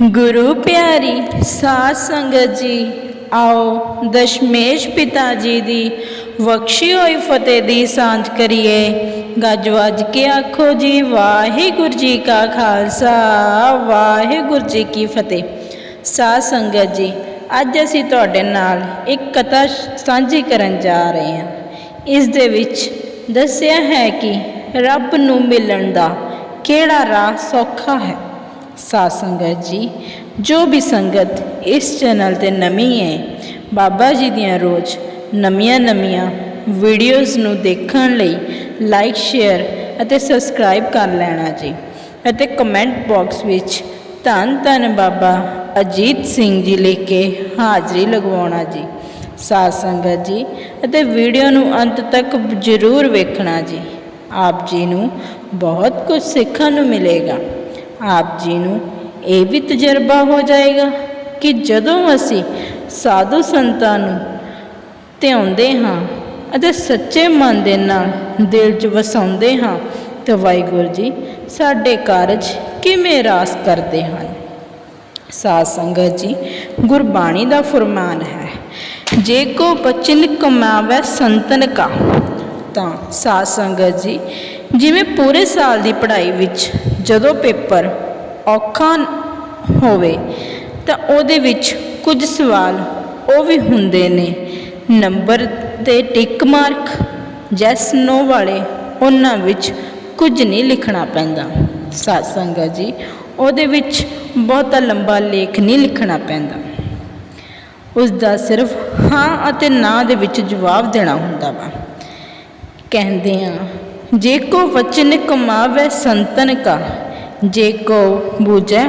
ਗੁਰੂ ਪਿਆਰੀ ਸਾਧ ਸੰਗਤ ਜੀ, ਆਓ ਦਸ਼ਮੇਸ਼ ਪਿਤਾ ਜੀ ਦੀ ਬਖਸ਼ੀ ਹੋਈ ਫਤਿਹ ਦੀ ਸਾਂਝ ਕਰੀਏ। ਗੱਜ ਵੱਜ ਕੇ ਆਖੋ ਜੀ, ਵਾਹਿਗੁਰੂ ਜੀ ਕਾ ਖਾਲਸਾ, ਵਾਹਿਗੁਰੂ ਜੀ ਕੀ ਫਤਿਹ। ਸਾਧ ਸੰਗਤ ਜੀ, ਅੱਜ ਅਸੀਂ ਤੁਹਾਡੇ ਨਾਲ ਇੱਕ ਕਥਾ ਸਾਂਝੀ ਕਰਨ ਜਾ ਰਹੇ ਹਾਂ। ਇਸ ਦੇ ਵਿੱਚ ਦੱਸਿਆ ਹੈ ਕਿ ਰੱਬ ਨੂੰ ਮਿਲਣ ਦਾ ਕਿਹੜਾ ਰਾਹ ਸੌਖਾ ਹੈ? ਸਾਧ ਸੰਗਤ ਜੀ, ਜੋ ਵੀ ਸੰਗਤ ਇਸ ਚੈਨਲ ਤੇ ਨਵੀਂ ਹੈ, ਬਾਬਾ ਜੀ ਦੀਆਂ ਰੋਜ਼ ਨਵੀਆਂ ਨਵੀਆਂ ਵੀਡੀਓਜ਼ ਨੂੰ ਦੇਖਣ ਲਈ ਲਾਈਕ ਸ਼ੇਅਰ ਅਤੇ ਸਬਸਕ੍ਰਾਈਬ ਕਰ ਲੈਣਾ ਜੀ ਅਤੇ ਕਮੈਂਟ ਬਾਕਸ ਵਿੱਚ ਧੰਨ ਧੰਨ ਬਾਬਾ ਅਜੀਤ ਸਿੰਘ ਜੀ ਲਿਖ ਕੇ ਹਾਜ਼ਰੀ ਲਗਵਾਉਣਾ ਜੀ। ਸਾਧ ਸੰਗਤ ਜੀ ਅਤੇ ਵੀਡੀਓ ਨੂੰ ਅੰਤ ਤੱਕ ਜ਼ਰੂਰ ਵੇਖਣਾ ਜੀ। ਆਪ ਜੀ ਨੂੰ ਬਹੁਤ ਕੁਝ ਸਿੱਖਣ ਨੂੰ ਮਿਲੇਗਾ। ਆਪ ਜੀ ਨੂੰ ਇਹ ਵੀ ਤਜਰਬਾ ਹੋ ਜਾਏਗਾ ਕਿ ਜਦੋਂ ਅਸੀਂ ਸਾਧੂ ਸੰਤਾਂ ਨੂੰ ਧਿਆਉਂਦੇ ਹਾਂ ਅਤੇ ਸੱਚੇ ਮਨ ਦੇ ਨਾਲ ਦਿਲ 'ਚ ਵਸਾਉਂਦੇ ਹਾਂ ਤਾਂ ਵਾਹਿਗੁਰੂ ਜੀ ਸਾਡੇ ਕਾਰਜ ਕਿਵੇਂ ਰਾਸ ਕਰਦੇ ਹਨ? ਸਾਧ ਸੰਗਤ ਜੀ, ਗੁਰਬਾਣੀ ਦਾ ਫਰਮਾਨ ਹੈ, ਜੇ ਕੋ ਬਚਨ ਕਮਾਵੇ ਸੰਤਨ ਕਾ। ਤਾਂ ਸਾਧ ਸੰਗਤ ਜੀ, ਜਿਵੇਂ ਪੂਰੇ ਸਾਲ ਦੀ ਪੜ੍ਹਾਈ ਵਿੱਚ ਜਦੋਂ ਪੇਪਰ ਔਖਾ ਹੋਵੇ ਤਾਂ ਉਹਦੇ ਵਿੱਚ ਕੁਝ ਸਵਾਲ ਉਹ ਵੀ ਹੁੰਦੇ ਨੇ। ਨੰਬਰ ਤੇ ਟਿਕ ਮਾਰਕ ਜੈਸ ਨੋ ਵਾਲੇ ਉਹਨਾਂ ਵਿੱਚ ਕੁਝ ਨਹੀਂ ਲਿਖਣਾ ਪੈਂਦਾ। ਸਾਧ ਸੰਗਤ ਜੀ, ਉਹਦੇ ਵਿੱਚ ਬਹੁਤਾ ਲੰਬਾ ਲੇਖ ਨਹੀਂ ਲਿਖਣਾ ਪੈਂਦਾ। ਉਸ ਦਾ ਸਿਰਫ ਹਾਂ ਅਤੇ ਨਾ ਦੇ ਵਿੱਚ ਜਵਾਬ ਦੇਣਾ ਹੁੰਦਾ ਵਾ। ਕਹਿੰਦੇ ਆ ਜੇ ਕੋ ਵਚਨ ਕਮਾਵੇ ਸੰਤਨ ਕਾ, ਜੇ ਕੋ ਬੂਝੈ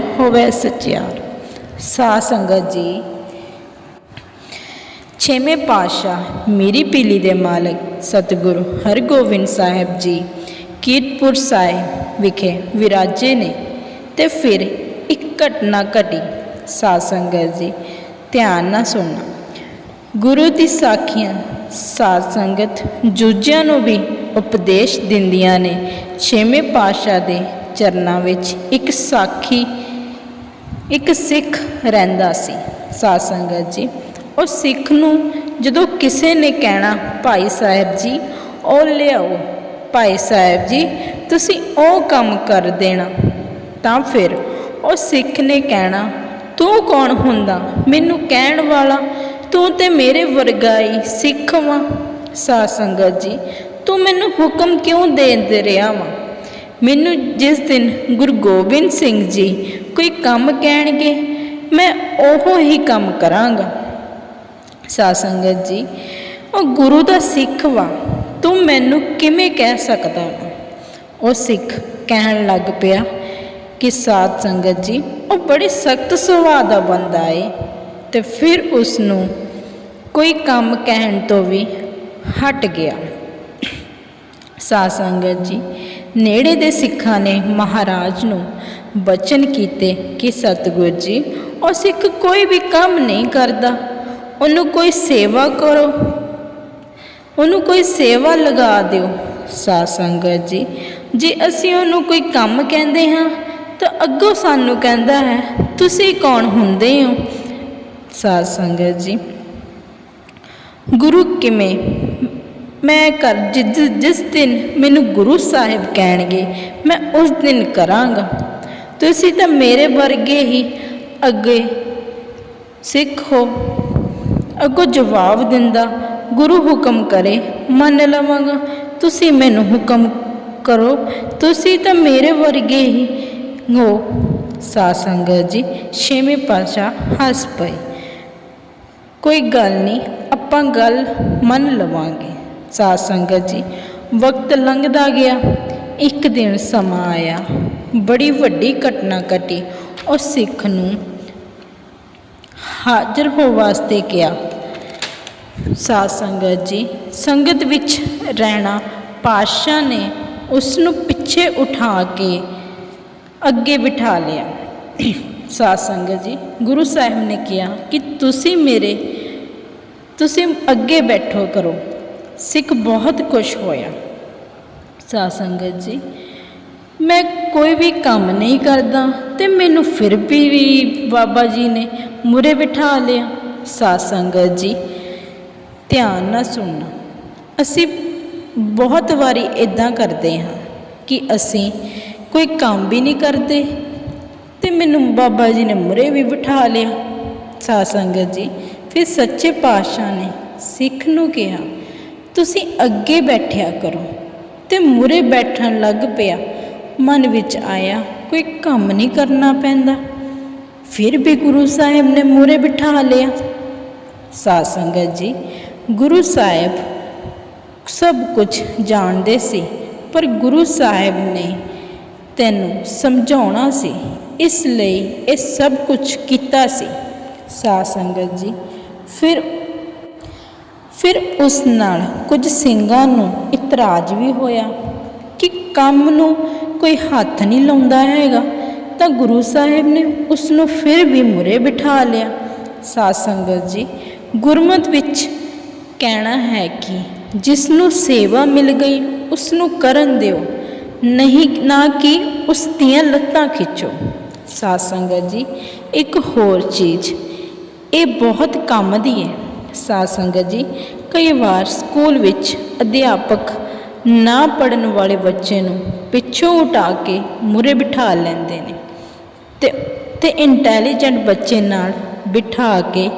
ਸਾ ਸੰਗਤ ਜੀ, ਛੇਵੇਂ ਪਾਤਸ਼ਾਹ ਮੇਰੀ ਪੀਲੀ ਦੇ ਮਾਲਕ ਸਤਿਗੁਰੂ ਹਰਗੋਬਿੰਦ ਸਾਹਿਬ ਜੀ, ਕੀਰਤਪੁਰ ਸਾਹਿਬ ਵਿਖੇ ਵਿਰਾਜੇ ਨੇ ਤੇ ਫਿਰ ਇੱਕ ਘਟਨਾ ਘਟੀ। ਸਾਧ ਸੰਗਤ ਜੀ, ਧਿਆਨ ਨਾਲ ਸੁਣਨਾ। ਗੁਰੂ ਦੀ ਸਾਖੀਆਂ, ਸਾਧ ਸੰਗਤ ਜੂਜਿਆਂ ਨੂੰ ਵੀ ਉਪਦੇਸ਼ ਦਿੰਦੀਆਂ ਨੇ। ਛੇਵੇਂ ਪਾਤਸ਼ਾਹ ਦੇ ਚਰਨਾਂ ਵਿੱਚ ਇੱਕ ਸਾਖੀ, ਇੱਕ ਸਿੱਖ ਰਹਿੰਦਾ ਸੀ, ਸਾਧ ਸੰਗਤ ਜੀ। ਉਹ ਸਿੱਖ ਨੂੰ ਜਦੋਂ ਕਿਸੇ ਨੇ ਕਹਿਣਾ, ਭਾਈ ਸਾਹਿਬ ਜੀ, ਉਹ ਲਿਆਓ। ਭਾਈ ਸਾਹਿਬ ਜੀ, ਤੁਸੀਂ ਉਹ ਕੰਮ ਕਰ ਦੇਣਾ। ਤਾਂ ਫਿਰ ਉਹ ਸਿੱਖ ਨੇ ਕਹਿਣਾ, ਤੂੰ ਕੌਣ ਹੁੰਦਾ? ਮੈਨੂੰ ਕਹਿਣ ਵਾਲਾ? ਤੂੰ ਤੇ ਮੇਰੇ ਵਰਗਾ ਹੀ ਸਿੱਖ ਵਾਂ। ਸਾਧ ਸੰਗਤ ਜੀ ਤੂੰ ਮੈਨੂੰ ਹੁਕਮ ਕਿਉਂ ਦੇ ਰਿਹਾ ਵਾਂ? ਮੈਨੂੰ ਜਿਸ ਦਿਨ ਗੁਰੂ ਗੋਬਿੰਦ ਸਿੰਘ ਜੀ ਕੋਈ ਕੰਮ ਕਹਿਣਗੇ, ਮੈਂ ਉਹ ਹੀ ਕੰਮ ਕਰਾਂਗਾ। ਸਾਧ ਸੰਗਤ ਜੀ, ਉਹ ਗੁਰੂ ਦਾ ਸਿੱਖ ਵਾ। ਤੂੰ ਮੈਨੂੰ ਕਿਵੇਂ ਕਹਿ ਸਕਦਾ ਵਾ? ਉਹ ਸਿੱਖ ਕਹਿਣ ਲੱਗ ਪਿਆ ਕਿ ਸਾਧ ਸੰਗਤ ਜੀ, ਉਹ ਬੜੇ ਸਖਤ ਸੁਭਾਅ ਦਾ ਬੰਦਾ ਏ ਤੇ ਫਿਰ ਉਸ ਨੂੰ ਕੋਈ ਕੰਮ ਕਹਿਣ ਤੋਂ ਵੀ ਹਟ ਗਿਆ। ਸਾਧ ਸੰਗਤ ਜੀ, ਨੇੜੇ ਦੇ ਸਿੱਖਾਂ ਨੇ ਮਹਾਰਾਜ ਨੂੰ ਬਚਨ ਕੀਤੇ ਕਿ ਸਤਿਗੁਰ ਜੀ, ਉਹ ਸਿੱਖ ਕੋਈ ਵੀ ਕੰਮ ਨਹੀਂ ਕਰਦਾ। ਉਹਨੂੰ ਕੋਈ ਸੇਵਾ ਕਰੋ, ਉਹਨੂੰ ਕੋਈ ਸੇਵਾ ਲਗਾ ਦਿਓ। ਸਾਧ ਸੰਗਤ ਜੀ, ਜੇ ਅਸੀਂ ਉਹਨੂੰ ਕੋਈ ਕੰਮ ਕਹਿੰਦੇ ਹਾਂ, ਤਾਂ ਅੱਗੋਂ ਸਾਨੂੰ ਕਹਿੰਦਾ ਹੈ, ਤੁਸੀਂ ਕੌਣ ਹੁੰਦੇ ਹੋ? ਸਾਧ ਸੰਗਤ ਜੀ, ਗੁਰੂ ਕਿਵੇਂ ਮੈਂ ਕਰ ਜਿਸ ਜਿਸ ਦਿਨ ਮੈਨੂੰ ਗੁਰੂ ਸਾਹਿਬ ਕਹਿਣਗੇ, ਮੈਂ ਉਸ ਦਿਨ ਕਰਾਂਗਾ। ਤੁਸੀਂ ਤਾਂ ਮੇਰੇ ਵਰਗੇ ਹੀ ਅੱਗੇ ਸਿੱਖ ਹੋ। ਅੱਗੋਂ ਜਵਾਬ ਦਿੰਦਾ, ਗੁਰੂ ਹੁਕਮ ਕਰੇ, ਮੰਨ ਲਵਾਂਗਾ। ਤੁਸੀਂ ਮੈਨੂੰ ਹੁਕਮ ਕਰੋ। ਤੁਸੀਂ ਤਾਂ ਮੇਰੇ ਵਰਗੇ ਹੀ ਹੋ। ਸਾਧ ਸੰਗਤ ਜੀ, ਛੇਵੇਂ ਪਾਤਸ਼ਾਹ ਹੱਸ ਪਏ। ਕੋਈ ਗੱਲ ਨਹੀਂ, ਆਪਾਂ ਗੱਲ ਮੰਨ ਲਵਾਂਗੇ। ਸਾਧ ਸੰਗਤ ਜੀ। ਵਕਤ ਲੰਘਦਾ ਗਿਆ, ਇੱਕ ਦਿਨ ਸਮਾਂ ਆਇਆ। ਬੜੀ ਵੱਡੀ ਘਟਨਾ ਘਟੀ ਉਹ ਸਿੱਖ ਨੂੰ ਹਾਜ਼ਰ ਹੋ ਵਾਸਤੇ ਕਿਹਾ। ਸਾਧ ਸੰਗਤ ਜੀ, ਸੰਗਤ ਵਿੱਚ ਰਹਿਣਾ ਪਾਤਸ਼ਾਹ ਨੇ ਉਸ ਨੂੰ ਪਿੱਛੇ ਉਠਾ ਕੇ ਅੱਗੇ ਬਿਠਾ ਲਿਆ। ਸਾਧ ਸੰਗਤ ਜੀ, ਗੁਰੂ ਸਾਹਿਬ ਨੇ ਕਿਹਾ ਕਿ ਤੁਸੀਂ ਮੇਰੇ, ਤੁਸੀਂ ਅੱਗੇ ਬੈਠੋ ਕਰੋ। ਸਿੱਖ ਬਹੁਤ ਖੁਸ਼ ਹੋਇਆ। ਸਾਧ ਸੰਗਤ ਜੀ, ਮੈਂ ਕੋਈ ਵੀ ਕੰਮ ਨਹੀਂ ਕਰਦਾ ਤੇ ਮੈਨੂੰ ਫਿਰ ਵੀ ਵੀ ਬਾਬਾ ਜੀ ਨੇ ਮੂਰੇ ਬਿਠਾ ਲਿਆ। ਸਾਧ ਸੰਗਤ ਜੀ, ਧਿਆਨ ਨਾਲ ਸੁਣਨਾ। ਅਸੀਂ ਬਹੁਤ ਵਾਰੀ ਇਦਾਂ ਕਰਦੇ ਹਾਂ ਕਿ ਅਸੀਂ ਕੋਈ ਕੰਮ ਵੀ ਨਹੀਂ ਕਰਦੇ ਤੇ ਮੈਨੂੰ ਬਾਬਾ ਜੀ ਨੇ ਮੂਰੇ ਵੀ ਬਿਠਾ ਲਿਆ। ਸਾਧ ਸੰਗਤ ਜੀ, ਫਿਰ ਸੱਚੇ ਪਾਤਸ਼ਾਹ ਨੇ ਸਿੱਖ ਨੂੰ ਕਿਹਾ ਤੁਸੀਂ ਅੱਗੇ ਬੈਠਿਆ ਕਰੋ। ਤੇ ਮੂਰੇ ਬੈਠਣ ਲੱਗ ਪਿਆ। ਮਨ ਵਿੱਚ ਆਇਆ, ਕੋਈ ਕੰਮ ਨਹੀਂ ਕਰਨਾ ਪੈਂਦਾ। ਫਿਰ ਵੀ ਗੁਰੂ ਸਾਹਿਬ ਨੇ ਮੂਰੇ ਬਿਠਾ ਲਿਆ। ਸਾਧ ਸੰਗਤ ਜੀ, ਗੁਰੂ ਸਾਹਿਬ ਸਭ ਕੁਝ ਜਾਣਦੇ ਸੀ, ਪਰ ਗੁਰੂ ਸਾਹਿਬ ਨੇ ਤੈਨੂੰ ਸਮਝਾਉਣਾ ਸੀ। ਇਸ ਲਈ ਇਹ ਸਭ ਕੁਝ ਕੀਤਾ ਸੀ। ਸਾਧ ਸੰਗਤ ਜੀ, ਫਿਰ ਫਿਰ ਉਸ ਨਾਲ ਕੁਝ ਸਿੰਘਾਂ ਨੂੰ ਇਤਰਾਜ਼ ਵੀ ਹੋਇਆ ਕਿ ਕੰਮ ਨੂੰ ਕੋਈ ਹੱਥ ਨਹੀਂ ਲਾਉਂਦਾ ਹੈਗਾ। ਤਾਂ ਗੁਰੂ ਸਾਹਿਬ ਨੇ ਉਸ ਨੂੰ ਫਿਰ ਵੀ ਮੁਰੇ ਬਿਠਾ ਲਿਆ। ਸਾਧ ਸੰਗਤ ਜੀ, ਗੁਰਮਤ ਵਿੱਚ ਕਹਿਣਾ ਹੈ ਕਿ ਜਿਸ ਨੂੰ ਸੇਵਾ ਮਿਲ ਗਈ, ਉਸ ਨੂੰ ਕਰਨ ਦਿਓ, ਨਹੀਂ ਨਾ ਕਿ ਉਸ ਦੀਆਂ ਲੱਤਾਂ ਖਿੱਚੋ। ਸਾਧ ਸੰਗਤ ਜੀ, ਇੱਕ ਹੋਰ ਚੀਜ਼, ਇਹ ਬਹੁਤ ਕੰਮ ਦੀ ਹੈ। ਸਾਧ ਸੰਗਤ ਜੀ, ਕਈ ਵਾਰ ਸਕੂਲ ਵਿੱਚ ਅਧਿਆਪਕ ਨਾ ਪੜਨ ਵਾਲੇ ਬੱਚੇ ਨੂੰ ਪਿੱਛੋਂ ਉਠਾ ਕੇ ਮੂਰੇ ਬਿਠਾ ਲੈਂਦੇ ਨੇ ਤੇ ਤੇ ਇੰਟੈਲੀਜੈਂਟ ਬੱਚੇ ਨਾਲ ਬਿਠਾ ਕੇ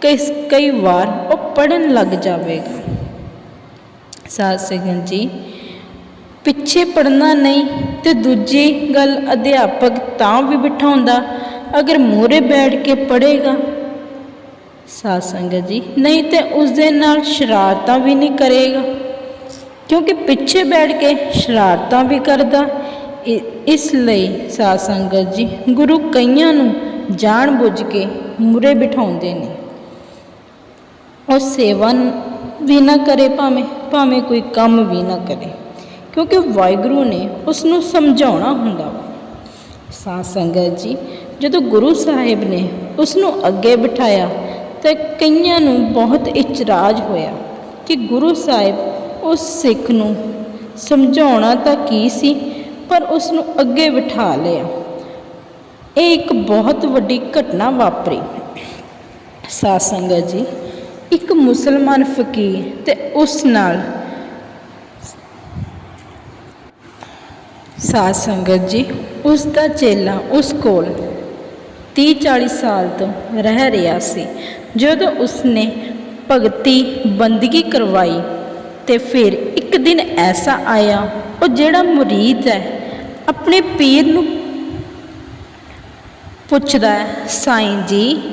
ਕਈ ਕਈ ਵਾਰ ਉਹ ਪੜਨ ਲੱਗ ਜਾਵੇਗਾ। ਸਾਧ ਸੰਗਤ ਜੀ, ਪਿੱਛੇ ਪੜਨਾ ਨਹੀਂ ਤੇ ਦੂਜੀ ਗੱਲ ਅਧਿਆਪਕ ਤਾਂ ਵੀ ਬਿਠਾਉਂਦਾ, ਅਗਰ ਮੂਰੇ ਬੈਠ ਕੇ ਪੜੇਗਾ ਸਾਧ ਸੰਗਤ ਜੀ। ਨਹੀਂ ਤੇ ਉਸ ਦੇ ਨਾਲ ਸ਼ਰਾਰਤਾਂ ਵੀ ਨਹੀਂ ਕਰੇਗਾ। ਕਿਉਂਕਿ ਪਿੱਛੇ ਬੈਠ ਕੇ ਸ਼ਰਾਰਤਾਂ ਵੀ ਕਰਦਾ। ਇਸ ਲਈ ਸਾਧ ਸੰਗਤ ਜੀ, ਗੁਰੂ ਕਈਆਂ ਨੂੰ ਜਾਣ ਬੁੱਝ ਕੇ ਮੂਰੇ ਬਿਠਾਉਂਦੇ ਨੇ। ਉਹ ਸੇਵਾ ਵੀ ਨਾ ਕਰੇ ਭਾਵੇਂ ਭਾਵੇਂ ਕੋਈ ਕੰਮ ਵੀ ਨਾ ਕਰੇ। ਕਿਉਂਕਿ ਵਾਹਿਗੁਰੂ ਨੇ ਉਸ ਨੂੰ ਸਮਝਾਉਣਾ ਹੁੰਦਾ ਵਾ। ਸਾਧ ਸੰਗਤ ਜੀ, ਜਦੋਂ ਗੁਰੂ ਸਾਹਿਬ ਨੇ ਉਸ ਨੂੰ ਅੱਗੇ ਬਿਠਾਇਆ ਤਾਂ ਕਈਆਂ ਨੂੰ ਬਹੁਤ ਇਤਰਾਜ਼ ਹੋਇਆ ਕਿ ਗੁਰੂ ਸਾਹਿਬ ਉਸ ਸਿੱਖ ਨੂੰ ਸਮਝਾਉਣਾ ਤਾਂ ਕੀ ਸੀ, ਪਰ ਉਸ ਨੂੰ ਅੱਗੇ ਬਿਠਾ ਲਿਆ। ਇਹ ਇੱਕ ਬਹੁਤ ਵੱਡੀ ਘਟਨਾ ਵਾਪਰੀ। ਸਾਧ ਸੰਗਤ ਜੀ, ਇੱਕ ਮੁਸਲਮਾਨ ਫਕੀਰ ਤੇ ਉਸ ਨਾਲ ਸਾਧ ਸੰਗਤ ਜੀ, ਉਸ ਦਾ ਚੇਲਾ ਉਸ ਕੋਲ 30 40 ਸਾਲ ਤੋਂ ਰਹਿ ਰਿਹਾ ਸੀ। ਜਦੋਂ ਉਸਨੇ ਭਗਤੀ ਬੰਦਗੀ ਕਰਵਾਈ ਤੇ ਫਿਰ ਇੱਕ ਦਿਨ ਐਸਾ ਆਇਆ, ਉਹ ਜਿਹੜਾ ਮੁਰੀਦ ਹੈ, ਆਪਣੇ ਪੀਰ ਨੂੰ ਪੁੱਛਦਾ ਹੈ, ਸਾਈਂ ਜੀ,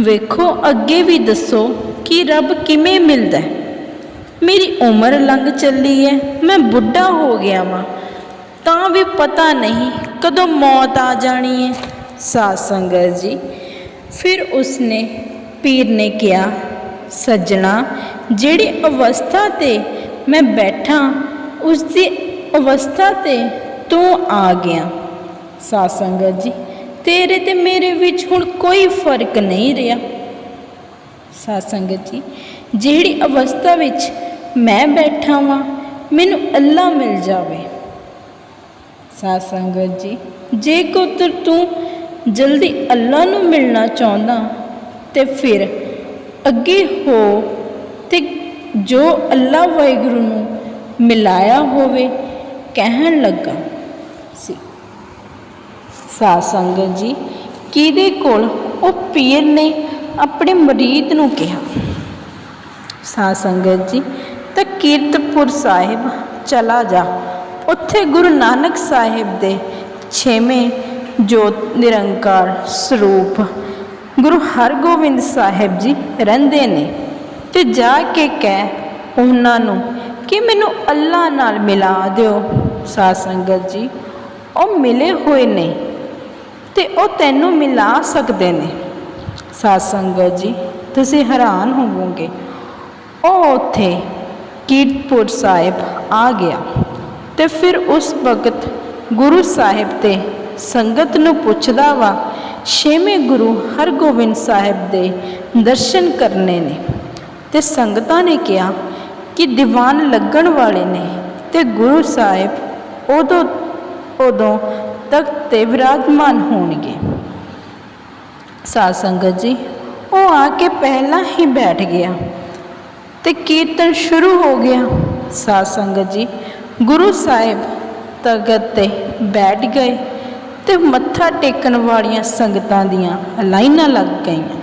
ਵੇਖੋ, ਅੱਗੇ ਵੀ ਦੱਸੋ ਕਿ ਰੱਬ ਕਿਵੇਂ ਮਿਲਦਾ ਹੈ। ਮੇਰੀ ਉਮਰ ਲੰਘ ਚੱਲੀ ਹੈ, ਮੈਂ ਬੁੱਢਾ ਹੋ ਗਿਆ ਵਾਂ। ਤਾਂ ਵੀ ਪਤਾ ਨਹੀਂ ਕਦੋਂ ਮੌਤ ਆ ਜਾਣੀ ਹੈ। ਸਾਧ ਸੰਗਤ ਜੀ। ਫਿਰ ਉਸਨੇ ਪੀਰ ਨੇ ਕਿਹਾ, ਸੱਜਣਾ, ਜਿਹੜੀ ਅਵਸਥਾ ਤੇ ਮੈਂ ਬੈਠਾ ਉਸ ਦੀ ਅਵਸਥਾ ਤੇ ਤੂੰ ਆ ਗਿਆ। ਸਾਧ ਸੰਗਤ ਜੀ, ਤੇਰੇ ਤੇ ਮੇਰੇ ਵਿੱਚ ਹੁਣ ਕੋਈ ਫ਼ਰਕ ਨਹੀਂ ਰਿਹਾ। ਸਾਧ ਸੰਗਤ ਜੀ, ਜਿਹੜੀ ਅਵਸਥਾ ਵਿੱਚ ਮੈਂ ਬੈਠਾ ਵਾਂ, ਮੈਨੂੰ ਅੱਲਾ ਮਿਲ ਜਾਵੇ। ਸਾਧ ਸੰਗਤ ਜੀ, ਜੇ ਕੋ ਤੂੰ ਜਲਦੀ ਅੱਲਾ ਨੂੰ ਮਿਲਣਾ ਚਾਹੁੰਦਾ ਤੇ ਫਿਰ ਅੱਗੇ ਹੋ ਤੇ ਜੋ ਅੱਲਾ ਵਾਹਿਗੁਰੂ ਨੂੰ ਮਿਲਾਇਆ ਹੋਵੇ, ਕਹਿਣ ਲੱਗਾ ਸੀ। ਸਾਧ ਸੰਗਤ ਜੀ, ਕਿਹਦੇ ਕੋਲ? ਉਹ ਪੀਰ ਨੇ ਆਪਣੇ ਮਰੀਦ ਨੂੰ ਕਿਹਾ। ਸਾਧ ਸੰਗਤ ਜੀ, ਤਾਂ ਕੀਰਤਪੁਰ ਸਾਹਿਬ ਚਲਾ ਜਾ। ਉੱਥੇ ਗੁਰੂ ਨਾਨਕ ਸਾਹਿਬ ਦੇ ਛੇਵੇਂ ਜੋਤ ਨਿਰੰਕਾਰ ਸਰੂਪ ਗੁਰੂ ਹਰਗੋਬਿੰਦ ਸਾਹਿਬ ਜੀ ਰਹਿੰਦੇ ਨੇ ਤੇ ਜਾ ਕੇ ਕਹਿ ਉਹਨਾਂ ਨੂੰ ਕਿ ਮੈਨੂੰ ਅੱਲਾ ਨਾਲ ਮਿਲਾ ਦਿਓ। ਸਾਧ ਸੰਗਤ ਜੀ, ਉਹ ਮਿਲੇ ਹੋਏ ਨੇ ਤੇ ਉਹ ਤੈਨੂੰ ਮਿਲਾ ਸਕਦੇ ਨੇ। ਸਾਧ ਸੰਗਤ ਜੀ, ਤੁਸੀਂ ਹੈਰਾਨ ਹੋਵੋਗੇ, ਉਹ ਉੱਥੇ ਕੀਰਤਪੁਰ ਸਾਹਿਬ ਆ ਗਿਆ ਤੇ ਫਿਰ ਉਸ ਵਕਤ ਗੁਰੂ ਸਾਹਿਬ ਤੇ ਸੰਗਤ ਨੂੰ ਪੁੱਛਦਾ ਵਾ ਛੇਵੇਂ ਗੁਰੂ ਹਰਗੋਬਿੰਦ ਸਾਹਿਬ ਦੇ ਦਰਸ਼ਨ ਕਰਨੇ ਨੇ ਤੇ ਸੰਗਤਾਂ ਨੇ ਕਿਹਾ ਕਿ ਦੀਵਾਨ ਲੱਗਣ ਵਾਲੇ ਨੇ ਤੇ ਗੁਰੂ ਸਾਹਿਬ ਉਦੋਂ ਉਦੋਂ ਤਖਤ ਤੇ ਵਿਰਾਜਮਾਨ ਹੋਣਗੇ। ਸਾਧ ਸੰਗਤ ਜੀ, ਉਹ ਆ ਕੇ ਪਹਿਲਾਂ ਹੀ ਬੈਠ ਗਿਆ ਤੇ ਕੀਰਤਨ ਸ਼ੁਰੂ ਹੋ ਗਿਆ। ਸਾਧ ਸੰਗਤ ਜੀ, ਗੁਰੂ ਸਾਹਿਬ ਤਖਤ ਤੇ ਬੈਠ ਗਏ। ਤੇ ਮੱਥਾ ਟੇਕਣ ਵਾਲੀਆਂ ਸੰਗਤਾਂ ਦੀਆਂ ਲਾਈਨਾਂ ਲੱਗ ਗਈਆਂ।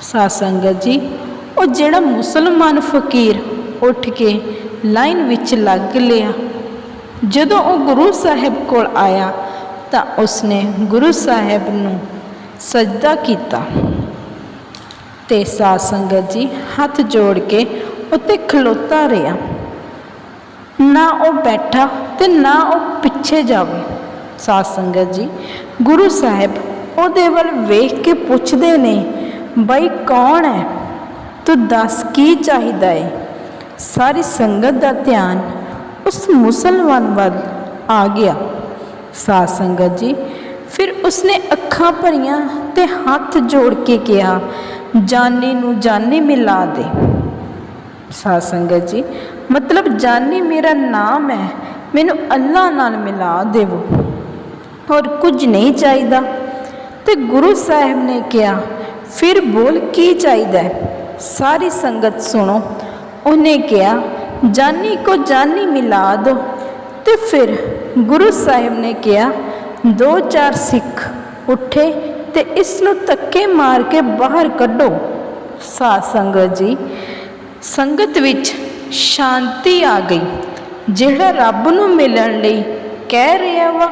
ਸਾਧ ਸੰਗਤ ਜੀ, ਉਹ ਜਿਹੜਾ ਮੁਸਲਮਾਨ ਫਕੀਰ ਉੱਠ ਕੇ ਲਾਈਨ ਵਿੱਚ ਲੱਗ ਲਿਆ। ਜਦੋਂ ਉਹ ਗੁਰੂ ਸਾਹਿਬ ਕੋਲ ਆਇਆ, ਤਾਂ ਉਸਨੇ ਗੁਰੂ ਸਾਹਿਬ ਨੂੰ ਸਜਦਾ ਕੀਤਾ। ਤੇ ਸਾਧ ਸੰਗਤ ਜੀ, ਹੱਥ ਜੋੜ ਕੇ ਉੱਤੇ ਖਲੋਤਾ ਰਿਹਾ। ਨਾ ਉਹ ਬੈਠਾ ਤੇ ਨਾ ਉਹ ਪਿੱਛੇ ਜਾਵੇ। ਸਾਧ ਸੰਗਤ ਜੀ, ਗੁਰੂ ਸਾਹਿਬ ਉਹਦੇ ਵੱਲ ਵੇਖ ਕੇ ਪੁੱਛਦੇ ਨੇ, ਬਈ ਕੌਣ ਹੈ? ਤੂੰ ਦੱਸ ਕੀ ਚਾਹੀਦਾ ਹੈ ਸਾਰੀ ਸੰਗਤ ਦਾ ਧਿਆਨ ਉਸ ਮੁਸਲਮਾਨ ਵੱਲ ਆ ਗਿਆ। ਸਾਧ ਸੰਗਤ ਜੀ, ਫਿਰ ਉਸਨੇ ਅੱਖਾਂ ਭਰੀਆਂ ਤੇ ਹੱਥ ਜੋੜ ਕੇ ਕਿਹਾ, ਜਾਨੀ ਨੂੰ ਜਾਨੀ ਮਿਲਾ ਦੇ। ਸਾਧ ਸੰਗਤ ਜੀ, ਮਤਲਬ ਜਾਨੀ ਮੇਰਾ ਨਾਮ ਹੈ, ਮੈਨੂੰ ਅੱਲਾ ਨਾਲ ਮਿਲਾ ਦੇਵੋ। ਹੋਰ ਕੁਝ ਨਹੀਂ ਚਾਹੀਦਾ। ਤੇ ਗੁਰੂ ਸਾਹਿਬ ਨੇ ਕਿਹਾ, ਫਿਰ ਬੋਲ ਕੀ ਚਾਹੀਦਾ ਸਾਰੀ ਸੰਗਤ ਸੁਣੋ। ਉਹਨੇ ਕਿਹਾ, ਜਾਨੀ ਕੋ ਜਾਨੀ ਮਿਲਾ ਦੋ। ਤੇ ਫਿਰ ਗੁਰੂ ਸਾਹਿਬ ਨੇ ਕਿਹਾ, ਦੋ ਚਾਰ ਸਿੱਖ ਉੱਠੇ ਤੇ ਇਸ ਨੂੰ ਧੱਕੇ ਮਾਰ ਕੇ ਬਾਹਰ ਕੱਢੋ। ਸਾਧ ਸੰਗਤ ਜੀ, ਸੰਗਤ ਵਿੱਚ ਸ਼ਾਂਤੀ ਆ ਗਈ। ਜਿਹੜਾ ਰੱਬ ਨੂੰ ਮਿਲਣ ਲਈ ਕਹਿ ਰਿਹਾ ਵਾ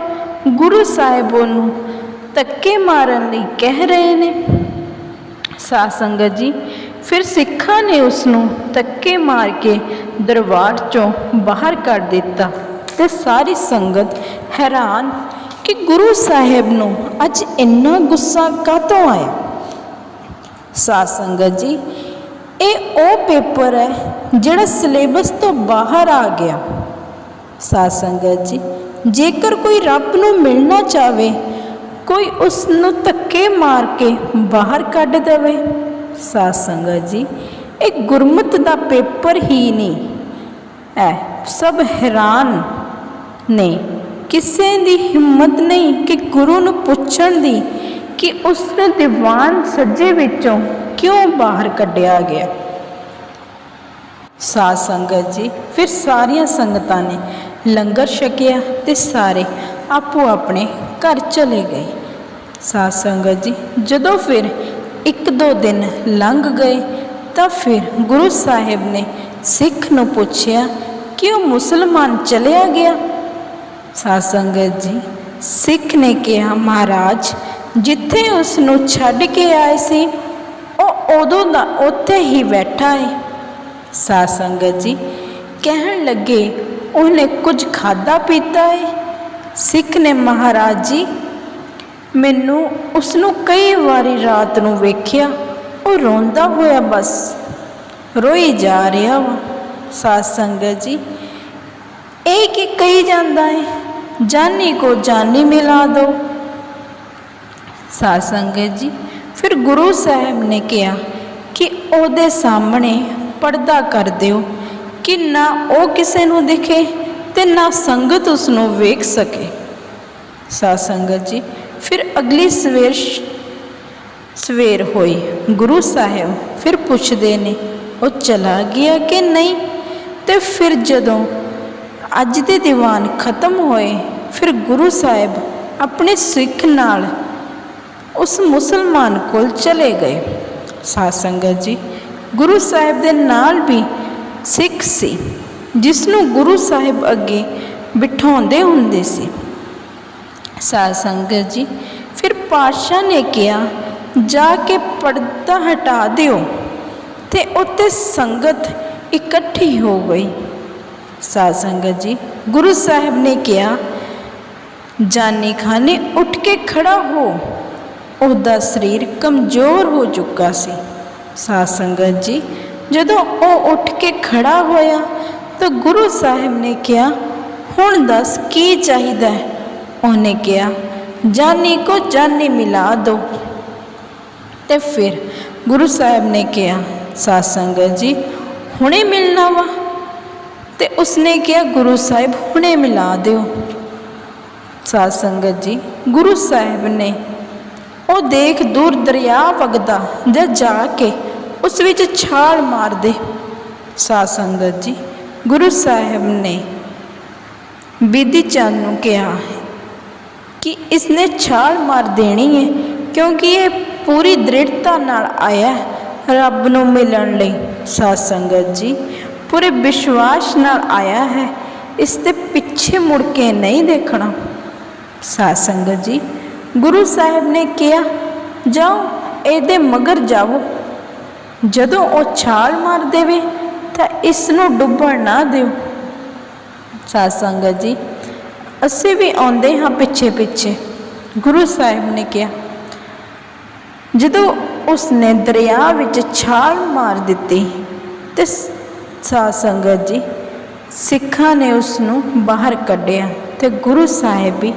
ਗੁਰੂ ਸਾਹਿਬ ਉਹਨੂੰ ਧੱਕੇ ਮਾਰਨ ਲਈ ਕਹਿ ਰਹੇ ਨੇ। ਸਾਧ ਸੰਗਤ ਜੀ, ਫਿਰ ਸਿੱਖਾਂ ਨੇ ਉਸ ਨੂੰ ਧੱਕੇ ਮਾਰ ਕੇ ਦਰਬਾਰ ਚੋਂ ਬਾਹਰ ਕੱਢ ਦਿੱਤਾ ਤੇ ਸਾਰੀ ਸੰਗਤ ਹੈਰਾਨ ਕਿ ਗੁਰੂ ਸਾਹਿਬ ਨੂੰ ਅੱਜ ਇੰਨਾ ਗੁੱਸਾ ਕਾਹਤੋਂ ਆਇਆ? ਸਾਧ ਸੰਗਤ ਜੀ, ਇਹ ਉਹ ਪੇਪਰ ਹੈ ਜਿਹੜਾ ਸਿਲੇਬਸ ਤੋਂ ਬਾਹਰ ਆ ਗਿਆ। ਸਾਧ ਸੰਗਤ ਜੀ ਜੇਕਰ ਕੋਈ ਰੱਬ ਨੂੰ ਮਿਲਣਾ ਚਾਵੇ, ਕੋਈ ਉਸ ਨੂੰ ਧੱਕੇ ਮਾਰ ਕੇ ਬਾਹਰ ਕੱਢ ਦੇਵੇ। ਸਾਧ ਸੰਗਤ ਜੀ, ਇਹ ਗੁਰਮਤ ਦਾ ਪੇਪਰ ਹੀ ਨਹੀਂ। ਹੈ ਸਭ ਹੈਰਾਨ ਨੇ। ਕਿਸੇ ਦੀ ਹਿੰਮਤ ਨਹੀਂ ਕਿ ਗੁਰੂ ਨੂੰ ਪੁੱਛਣ ਦੀ ਕਿ ਉਸ ਨੂੰ ਦੀਵਾਨ ਸੱਜੇ ਵਿੱਚੋਂ ਕਿਉਂ ਬਾਹਰ ਕੱਢਿਆ ਗਿਆ। ਸਾਧ ਸੰਗਤ ਜੀ, ਫਿਰ ਸਾਰੀਆਂ ਸੰਗਤਾਂ ਨੇ ਲੰਗਰ ਛਕਿਆ ਤੇ ਸਾਰੇ ਆਪੋ ਆਪਣੇ ਘਰ ਚਲੇ ਗਏ। ਸਾਧ ਸੰਗਤ ਜੀ, ਜਦੋਂ ਫਿਰ ਇੱਕ ਦੋ ਦਿਨ ਲੰਘ ਗਏ, ਤਾਂ ਫਿਰ ਗੁਰੂ ਸਾਹਿਬ ਨੇ ਸਿੱਖ ਨੂੰ ਪੁੱਛਿਆ ਕਿ ਉਹ ਮੁਸਲਮਾਨ ਚਲਿਆ ਗਿਆ? ਸਾਧ ਸੰਗਤ ਜੀ, ਸਿੱਖ ਨੇ ਕਿਹਾ, ਮਹਾਰਾਜ, ਜਿੱਥੇ ਉਸ ਨੂੰ ਛੱਡ ਕੇ ਆਏ ਸੀ, ਉਹ ਉਦੋਂ ਦਾ ਉੱਥੇ ਹੀ ਬੈਠਾ ਹੈ ਸਾਧ ਸੰਗਤ ਜੀ ਕਹਿਣ ਲੱਗੇ ਉਹਨੇ ਕੁਝ ਖਾਦਾ ਪੀਤਾ ਹੈ ਸਿੱਖ ਨੇ ਮਹਾਰਾਜ ਜੀ, ਮੈਨੂੰ ਉਸ ਨੂੰ ਕਈ ਵਾਰੀ ਰਾਤ ਨੂੰ ਵੇਖਿਆ, ਉਹ ਰੋਂਦਾ ਹੋਇਆ ਬਸ, ਰੋਈ ਜਾ ਰਿਹਾ ਵਾ। ਸਾਧ ਸੰਗਤ ਜੀ, ਇਹ ਕਿ ਕਹੀ ਜਾਂਦਾ ਹੈ ਜਾਨੀ ਕੋ ਜਾਨੀ ਮਿਲਾ ਦੋ। ਸਾਧ ਸੰਗਤ ਜੀ, ਫਿਰ ਗੁਰੂ ਸਾਹਿਬ ਨੇ ਕਿਹਾ ਕਿ ਉਹਦੇ ਸਾਹਮਣੇ ਪਰਦਾ ਕਰ ਦਿਓ। ਕਿ ਨਾ ਉਹ ਕਿਸੇ ਨੂੰ ਦਿਖੇ ਤੇ ਨਾ ਸੰਗਤ ਉਸ ਨੂੰ ਵੇਖ ਸਕੇ। ਸਾਧ ਸੰਗਤ ਜੀ, ਫਿਰ ਅਗਲੀ ਸਵੇਰ ਸਵੇਰ ਹੋਈ। ਗੁਰੂ ਸਾਹਿਬ ਫਿਰ ਪੁੱਛਦੇ ਨੇ, ਉਹ ਚਲਾ ਗਿਆ ਕਿ ਨਹੀਂ? ਤੇ ਫਿਰ ਜਦੋਂ ਅੱਜ ਦੇ ਦੀਵਾਨ ਖਤਮ ਹੋਏ, ਫਿਰ ਗੁਰੂ ਸਾਹਿਬ ਆਪਣੇ ਸਿੱਖ ਨਾਲ ਉਸ ਮੁਸਲਮਾਨ ਕੋਲ ਚਲੇ ਗਏ। ਸਾਧ ਸੰਗਤ ਜੀ, ਗੁਰੂ ਸਾਹਿਬ ਦੇ ਨਾਲ ਵੀ ਸਿੱਖ ਸੀ ਜਿਸ ਨੂੰ ਗੁਰੂ ਸਾਹਿਬ ਅੱਗੇ ਬਿਠਾਉਂਦੇ ਹੁੰਦੇ ਸੀ। ਸਾਧ ਸੰਗਤ ਜੀ, ਫਿਰ ਪਾਤਸ਼ਾਹ ਨੇ ਕਿਹਾ, ਜਾ ਕੇ ਪਰਦਾ ਹਟਾ ਦਿਓ ਤੇ ਉੱਤੇ ਸੰਗਤ ਇਕੱਠੀ ਹੋ ਗਈ। ਸਾਧ ਸੰਗਤ ਜੀ, ਗੁਰੂ ਸਾਹਿਬ ਨੇ ਕਿਹਾ ਜਾਨੀ ਖਾਨੇ ਉੱਠ ਕੇ ਖੜਾ ਹੋ, ਉਹਦਾ ਸਰੀਰ ਕਮਜ਼ੋਰ ਹੋ ਚੁੱਕਾ ਸੀ। ਸਾਧ ਸੰਗਤ ਜੀ ਜਦੋਂ ਉਹ ਉੱਠ ਕੇ ਖੜਾ ਹੋਇਆ ਤਾਂ ਗੁਰੂ ਸਾਹਿਬ ਨੇ ਕਿਹਾ, ਹੁਣ ਦੱਸ ਕੀ ਚਾਹੀਦਾ ਹੈ? ਉਹਨੇ ਕਿਹਾ, ਜਾਨੀ ਕੋ ਜਾਨੀ ਮਿਲਾ ਦੋ। ਤੇ ਫਿਰ ਗੁਰੂ ਸਾਹਿਬ ਨੇ ਕਿਹਾ, ਸਾਧ ਸੰਗਤ ਜੀ, ਹੁਣੇ ਮਿਲਣਾ ਵਾ। ਤੇ ਉਸਨੇ ਕਿਹਾ, ਗੁਰੂ ਸਾਹਿਬ, ਹੁਣੇ ਮਿਲਾ ਦਿਓ। ਸਾਧ ਸੰਗਤ ਜੀ, ਗੁਰੂ ਸਾਹਿਬ ਨੇ ਉਹ ਦੇਖ ਦੂਰ ਦਰਿਆ ਵਗਦਾ ਜਾਂ ਜਾ ਕੇ ਉਸ ਵਿੱਚ ਛਾਲ ਮਾਰਦੇ ਸਾਧ ਸੰਗਤ ਜੀ, ਗੁਰੂ ਸਾਹਿਬ ਨੇ ਬੀਦੀ ਚੰਦ ਨੂੰ ਕਿਹਾ ਕਿ ਇਸਨੇ ਛਾਲ ਮਾਰ ਦੇਣੀ ਹੈ ਕਿਉਂਕਿ ਇਹ ਪੂਰੀ ਦ੍ਰਿੜਤਾ ਨਾਲ ਆਇਆ ਰੱਬ ਨੂੰ ਮਿਲਣ ਲਈ। ਸਾਧ ਸੰਗਤ ਜੀ, ਪੂਰੇ ਵਿਸ਼ਵਾਸ ਨਾਲ ਆਇਆ ਹੈ, ਇਸ ਦੇ ਪਿੱਛੇ ਮੁੜ ਕੇ ਨਹੀਂ ਦੇਖਣਾ। ਸਾਧ ਸੰਗਤ ਜੀ, ਗੁਰੂ ਸਾਹਿਬ ਨੇ ਕਿਹਾ, ਜਾਓ, ਇਹਦੇ ਮਗਰ ਜਾਵੋ। ਜਦੋਂ ਉਹ ਛਾਲ ਮਾਰ ਦੇਵੇ ਤਾਂ ਇਸ ਨੂੰ ਡੁੱਬਣ ਨਾ ਦਿਓ। ਸਾਧ ਸੰਗਤ ਜੀ, ਅਸੀਂ ਵੀ ਆਉਂਦੇ ਹਾਂ ਪਿੱਛੇ ਪਿੱਛੇ। ਗੁਰੂ ਸਾਹਿਬ ਨੇ ਕਿਹਾ, ਜਦੋਂ ਉਸਨੇ ਦਰਿਆ ਵਿੱਚ ਛਾਲ ਮਾਰ ਦਿੱਤੀ, ਤੇ ਸਾਧ ਸੰਗਤ ਜੀ, ਸਿੱਖਾਂ ਨੇ ਉਸ ਨੂੰ ਬਾਹਰ ਕੱਢਿਆ ਤੇ ਗੁਰੂ ਸਾਹਿਬ ਵੀ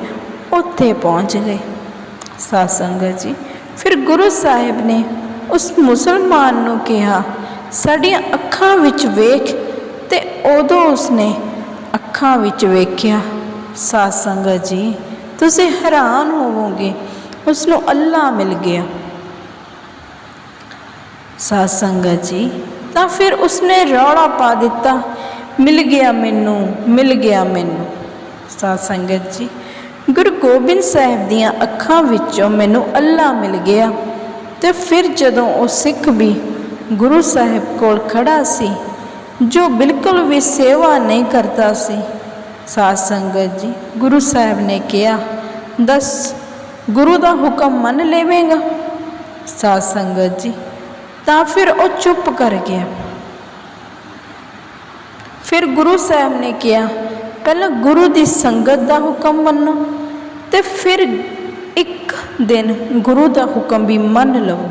ਉੱਥੇ ਪਹੁੰਚ ਗਏ। ਸਾਧ ਸੰਗਤ ਜੀ, ਫਿਰ ਗੁਰੂ ਸਾਹਿਬ ਨੇ ਉਸ ਮੁਸਲਮਾਨ ਨੂੰ ਕਿਹਾ, ਸਾਡੀਆਂ ਅੱਖਾਂ ਵਿੱਚ ਵੇਖ। ਤੇ ਉਦੋਂ ਉਸਨੇ ਅੱਖਾਂ ਵਿੱਚ ਵੇਖਿਆ, ਸਾਧ ਸੰਗਤ ਜੀ, ਤੁਸੀਂ ਹੈਰਾਨ ਹੋਵੋਗੇ। ਉਸ ਨੂੰ ਅੱਲਾ ਮਿਲ ਗਿਆ। ਸਾਧ ਸੰਗਤ ਜੀ, ਤਾਂ ਫਿਰ ਉਸਨੇ ਰੌਲਾ ਪਾ ਦਿੱਤਾ, ਮਿਲ ਗਿਆ ਮੈਨੂੰ, ਮਿਲ ਗਿਆ ਮੈਨੂੰ। ਸਾਧ ਸੰਗਤ ਜੀ, ਗੁਰੂ ਗੋਬਿੰਦ ਸਾਹਿਬ ਦੀਆਂ ਅੱਖਾਂ ਵਿੱਚੋਂ ਮੈਨੂੰ ਅੱਲਾ ਮਿਲ ਗਿਆ। ਤੇ ਫਿਰ ਜਦੋਂ ਉਹ ਸਿੱਖ ਵੀ ਗੁਰੂ ਸਾਹਿਬ ਕੋਲ ਖੜਾ ਸੀ, ਜੋ ਬਿਲਕੁਲ ਵੀ ਸੇਵਾ ਨਹੀਂ ਕਰਦਾ ਸੀ, ਸਾਧ ਸੰਗਤ ਜੀ, ਗੁਰੂ ਸਾਹਿਬ ਨੇ ਕਿਹਾ, ਦੱਸ, ਗੁਰੂ ਦਾ ਹੁਕਮ ਮੰਨ ਲਵੇਂਗਾ? ਸਾਧ ਸੰਗਤ ਜੀ, ਤਾਂ ਫਿਰ ਉਹ ਚੁੱਪ ਕਰ ਗਿਆ। ਫਿਰ ਗੁਰੂ ਸਾਹਿਬ ਨੇ ਕਿਹਾ, ਪਹਿਲਾਂ ਗੁਰੂ ਦੀ ਸੰਗਤ ਦਾ ਹੁਕਮ ਮੰਨੋ ਤੇ ਫਿਰ ਦਿਨ ਗੁਰੂ ਦਾ ਹੁਕਮ ਵੀ ਮੰਨ ਲਵੋ।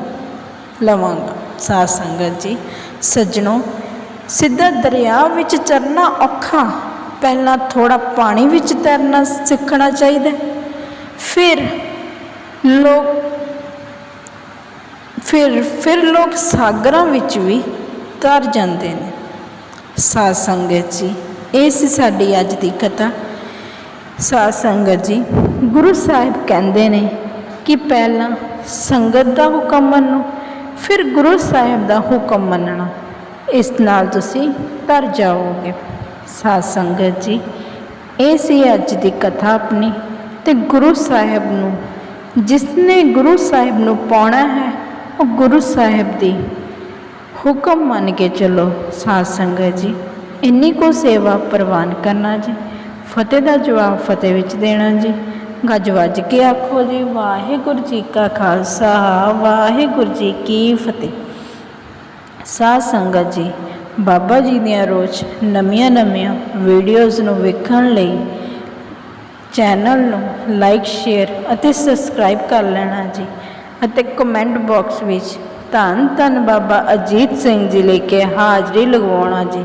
ਲਵਾਂਗਾ। ਸਾਧ ਸੰਗਤ ਜੀ, ਸੱਜਣੋ, ਸਿੱਧਾ ਦਰਿਆ ਵਿੱਚ ਚਰਨਾ ਔਖਾ, ਪਹਿਲਾਂ ਥੋੜਾ ਪਾਣੀ ਵਿੱਚ ਤੈਰਨਾ ਸਿੱਖਣਾ ਚਾਹੀਦਾ ਫਿਰ ਲੋਕ, ਫਿਰ ਫਿਰ ਲੋਕ ਸਾਗਰਾਂ ਵਿੱਚ ਵੀ ਤਰ ਜਾਂਦੇ ਨੇ। ਸਾਧ ਸੰਗਤ ਜੀ, ਇਹ ਸੀ ਸਾਡੀ ਅੱਜ ਦੀ ਕਥਾ। ਸਾਧ ਸੰਗਤ ਜੀ, ਗੁਰੂ ਸਾਹਿਬ ਕਹਿੰਦੇ ਨੇ ਕਿ ਪਹਿਲਾਂ ਸੰਗਤ ਦਾ ਹੁਕਮ ਮੰਨੋ, ਫਿਰ ਗੁਰੂ ਸਾਹਿਬ ਦਾ ਹੁਕਮ ਮੰਨਣਾ। ਇਸ ਨਾਲ ਤੁਸੀਂ ਤਰ ਜਾਓਗੇ। ਸਾਧ ਸੰਗਤ ਜੀ, ਇਹ ਸੀ ਅੱਜ ਦੀ ਕਥਾ ਆਪਣੀ ਤੇ ਗੁਰੂ ਸਾਹਿਬ ਨੂੰ, ਜਿਸ ਨੇ ਗੁਰੂ ਸਾਹਿਬ ਨੂੰ ਪਾਉਣਾ ਹੈ, ਉਹ ਗੁਰੂ ਸਾਹਿਬ ਦੀ ਹੁਕਮ ਮੰਨ ਕੇ ਚੱਲੋ। ਸਾਧ ਸੰਗਤ ਜੀ, ਇੰਨੀ ਕੋ ਸੇਵਾ ਪ੍ਰਵਾਨ ਕਰਨਾ ਜੀ, ਫਤਿਹ ਦਾ ਜਵਾਬ ਫਤਿਹ ਵਿੱਚ ਦੇਣਾ ਜੀ। ਗੱਜ ਵੱਜ ਕੇ ਆਖੋ ਜੀ, ਵਾਹਿਗੁਰੂ ਜੀ ਕਾ ਖਾਲਸਾ, ਵਾਹਿਗੁਰੂ ਜੀ ਕੀ ਫਤਿਹ। ਸਾਧ ਸੰਗਤ ਜੀ, ਬਾਬਾ ਜੀ ਦੀਆਂ ਰੋਜ਼ ਨਵੀਆਂ ਨਵੀਆਂ ਵੀਡੀਓਜ਼ ਨੂੰ ਵੇਖਣ ਲਈ ਚੈਨਲ ਨੂੰ ਲਾਈਕ ਸ਼ੇਅਰ ਅਤੇ ਸਬਸਕ੍ਰਾਈਬ ਕਰ ਲੈਣਾ ਜੀ ਅਤੇ ਕਮੈਂਟ ਬਾਕਸ ਵਿੱਚ ਧੰਨ ਧੰਨ ਬਾਬਾ ਅਜੀਤ ਸਿੰਘ ਜੀ ਲੈ ਕੇ ਹਾਜ਼ਰੀ ਲਗਵਾਉਣਾ ਜੀ।